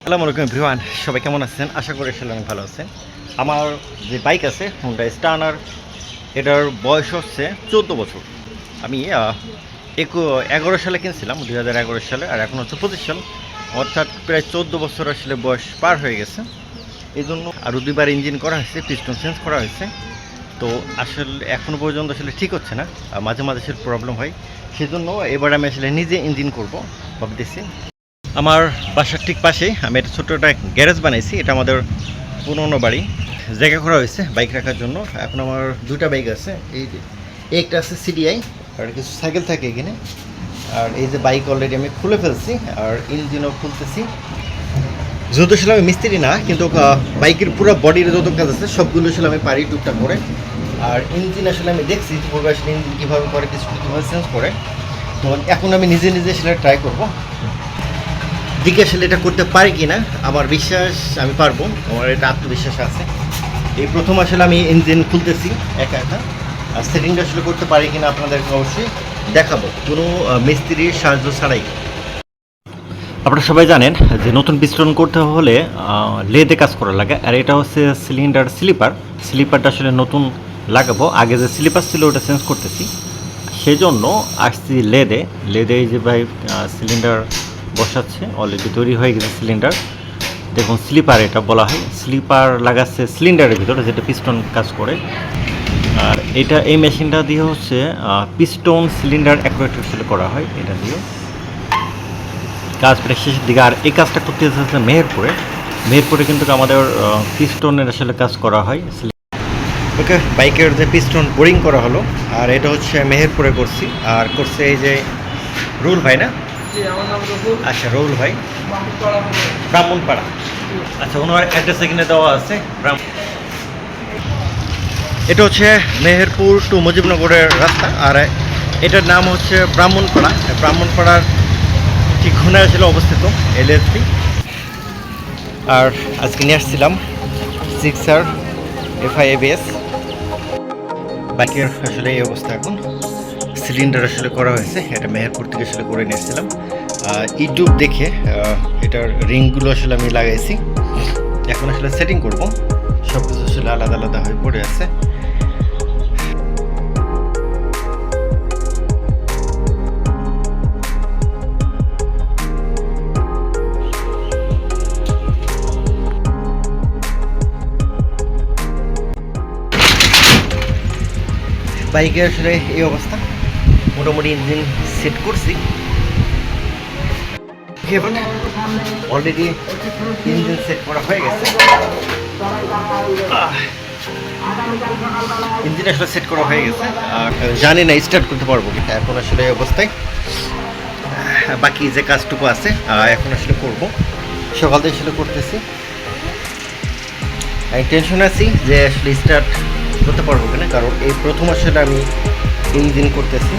আসসালামু আলাইকুম এভরিওয়ান, সবাই কেমন আছেন? আশা করি সবাই ভালো আছেন। আমার যে বাইক আছে হোন্ডা স্টানার এটার বয়স হচ্ছে চোদ্দ বছর। আমি একু, এগারো সালে কিনছিলাম, দুই হাজার এগারো সালে, আর এখন হচ্ছে পঁচিশ সাল। অর্থাৎ প্রায় চোদ্দ বছর আসলে বয়স পার হয়ে গেছে। এই জন্য আরও দুইবার ইঞ্জিন করা হয়েছে, পিস্টন চেঞ্জ করা হয়েছে। তো আসলে এখনও পর্যন্ত আসলে ঠিক হচ্ছে না। মাঝে মাঝে আসলে প্রবলেম হয়। সেজন্য এবার আমি আসলে নিজে ইঞ্জিন করব, ভাবতেছি। আমার বাসার ঠিক পাশেই আমি একটা ছোট্ট একটা গ্যারেজ বানাইছি। এটা আমাদের পুরনো বাড়ি। জায়গা করা হয়েছে বাইক রাখার জন্য। এখন আমার দুটা বাইক আছে। এই একটা আছে সিডিআই আর কিছু সাইকেল থাকে এখানে। আর এই যে বাইক অলরেডি আমি খুলে ফেলছি, আর ইঞ্জিনও খুলতেছি। যত আসলে আমি মিস্ত্রি না, কিন্তু বাইকের পুরো বডির যত কাজ আছে, সবগুলো আসলে আমি পারি টুকটাক করে। আর ইঞ্জিন আসলে আমি দেখছি পূর্বে আসলে ইঞ্জিন কীভাবে করে, কিছু কীভাবে চেঞ্জ করে তো এখন আমি নিজে নিজে সেটা ট্রাই করব। দিকে আসলে এটা করতে পারি কি না আমার বিশ্বাস আমি পারব, আমার এটা আত্মবিশ্বাস আছে। এই প্রথম আসলে আমি ইঞ্জিন খুলতেছি, একা একা। আর সেটিংটা আসলে করতে পারি কিনা আপনাদেরকে অবশ্যই দেখাবো। কোনো মিস্ত্রির সাহায্য ছাড়াই। আপনারা সবাই জানেন যে নতুন পিস্টন করতে হলে লেদে কাজ করা লাগে। আর এটা হচ্ছে সিলিন্ডার স্লিপার স্লিপারটা আসলে নতুন লাগাবো। আগে যে স্লিপার ছিল ওটা চেঞ্জ করতেছি। সেই জন্য আসছি লেদে। লেদে যে ভাই সিলিন্ডার বসাচ্ছে। অলরেডি তৈরি হয়ে গেছে সিলিন্ডার দেখুন স্লিপার এটা বলা হয়। স্লিপার লাগাচ্ছে সিলিন্ডারের ভিতরে, যেটা পিস্টন কাজ করে। আর এটা, এই মেশিনটা দিয়ে হচ্ছে পিস্টন সিলিন্ডার অ্যাকুরেট আসলে করা হয়, এটা দিয়ে। কাজ প্রায় শেষের দিকে। আর এই কাজটা করতে হচ্ছে মেহেরপুরে। মেহেরপুরে কিন্তু আমাদের পিস্টনের আসলে কাজ করা হয়। ওকে বাইকের যে পিস্টন বোরিং করা হলো আর এটা হচ্ছে মেহেরপুরে করছি আর করছে এই যে রুল ভাই না? আচ্ছা রুল ভাই। ব্রাহ্মণপাড়া আচ্ছা ওনার অ্যাড্রেস এখানে দেওয়া আছে এটা হচ্ছে মেহেরপুর টু মুজিবনগরের রাস্তা আর এটার নাম হচ্ছে ব্রাহ্মণপাড়া। ব্রাহ্মণপাড়ার ঠিক ঘুরে ছিল অবস্থিত এলএসপি আর আজকে নিয়ে আসছিলাম সিক্সার এফআই এবিএস বাইকের আসলে এই অবস্থা এখন। সিলিন্ডার আসলে করা হয়েছে, এটা মেহেরপুর থেকে আসলে করে নিয়েছিলাম। ইউটিউব দেখে এটার রিংগুলো আসলে আমি লাগাইছি। এখন আসলে সেটিং করব। সব কিছু আসলে আলাদা আলাদা হয়ে পড়ে আছে। বাইকের আসলে এই অবস্থা। মোটামুটি ইঞ্জিন সেট করছি। অলরেডি ইঞ্জিন সেট করা হয়ে গেছে। ইঞ্জিন আসলে সেট করা হয়ে গেছে। আর জানি না স্টার্ট করতে পারব এখন আসলে এই অবস্থায় বাকি যে কাজটুকু আছে এখন আসলে করব। সকাল থেকে আসলে করতেছি। আমি টেনশন আছি যে আসলে স্টার্ট করতে পারব কিনা কারণ এই প্রথম আসলে আমি এই দিন করতেছি।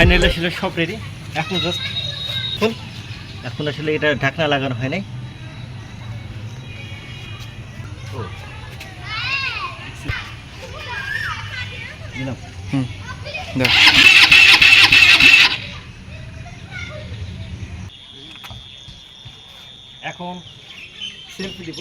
ফাইনালি আসলে সব রেডি এখন জাস্ট ফুল এখন আসলে এটা ঢাকনা লাগানো হয় নাই। দিলাম। এখন সেলফি দিব।